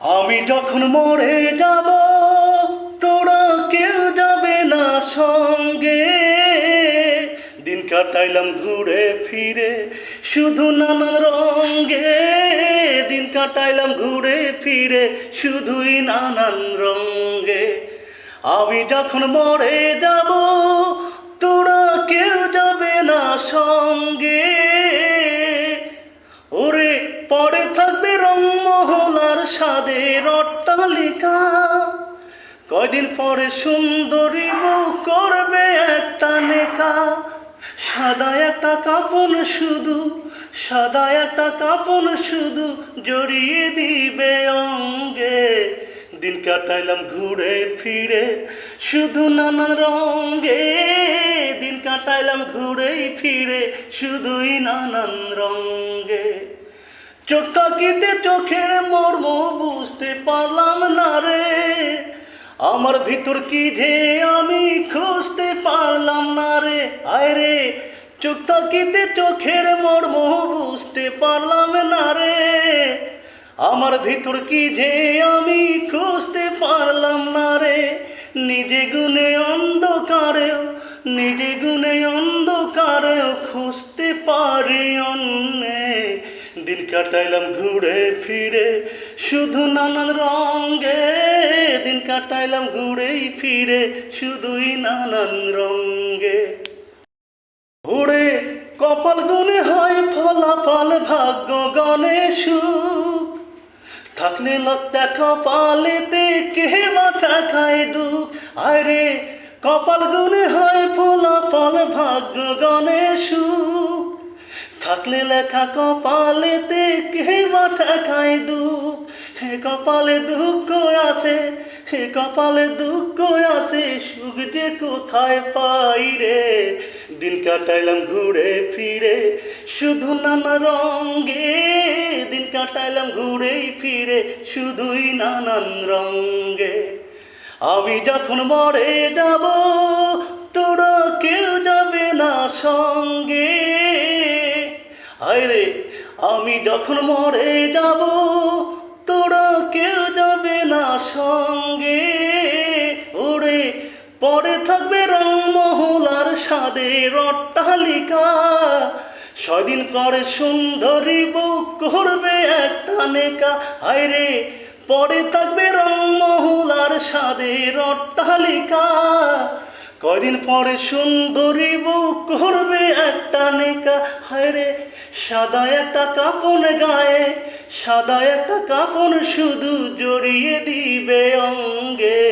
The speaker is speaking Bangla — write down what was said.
আমি যখন মরে যাব, তোরা কেউ যাবে না সঙ্গে। দিন কাটাইলাম ঘুরে ফিরে, শুধু নানান রঙ্গে দিন কাটাইলাম ঘুরে ফিরে, শুধুই নানান রঙ্গে আমি যখন মরে যাব, তোরা কেউ যাবে না সঙ্গে। ওরে, পরে থাকবে রংমহলার স্বাদের অট্টালিকা। কয়দিন পরে সুন্দরী বউ করবে একটা নেকা। সাদা একটা কাপন শুধু, সাদা একটা কাপন শুধু জড়িয়ে দিবে অঙ্গে। দিন কাটাইলাম ঘুরে ফিরে শুধু নানা রঙ্গে দিন কাটাইলাম ঘুরে ফিরে শুধুই নানান রঙ্গে চোখ তাকিতে চোখের মর্ম বুঝতে পারলাম না রে। আমার ভিতর কি যে আমি খুঁজতে পারলাম না রে। আয় রে চোখ তাকিতে চোখের মর্ম বুঝতে পারলাম না রে। আমার ভিতর কি যে আমি খুঁজতে পারলাম না রে। নিজে গুনে অন্ধকারেও, নিজে গুনে অন্ধকারেও খুঁজতে পারি অন্যে দিন কাটাইলাম ঘুরে ফিরে, শুধু নানান রঙ্গে দিন কাটাইলাম ঘুরেই ফিরে, শুধুই নানান রঙ্গে ঘুরে কপাল গুনে হয় ফলাফল ভাগ্য গণে সুখ। থাকলে লত্তা কপালেতে কে মাথা খায় দুঃখ। আরে কপাল গুনে হয় ফলাফল ভাগ্য গণে সুখ। থাকলে লেখা কপালেতে কে মাথা খাই দুঃখ? হে কপালে দুঃখ আছে, হে কপালে দুঃখ আছে, সুখ যে কোথায় পাই রে? দিন কাটাইলাম ঘুরে ফিরে, শুধু নানা রঙে। দিন কাটাইলাম ঘুরে ফিরে, শুধুই নানান রঙে। আমি যখন মরে যাব, তোরা কেউ যাবে না সঙ্গে। আরে আমি যখন মরে যাব, তোরা কেউ যাবে না সঙ্গে। ওরে, পরে থাকবে রংমহলার স্বাদের অট্টালিকা ছদিন পরে সুন্দরী বউ করবে একটা নেকা। আরে পরে থাকবে রংমহলার স্বাদের অট্টালিকা কদিন পরে সুন্দরী বুক করবে একটা নেকা। হায়রে সাদা একটা কাপন গায়ে, সাদা একটা কাপন শুধু জড়িয়ে দিবে অঙ্গে।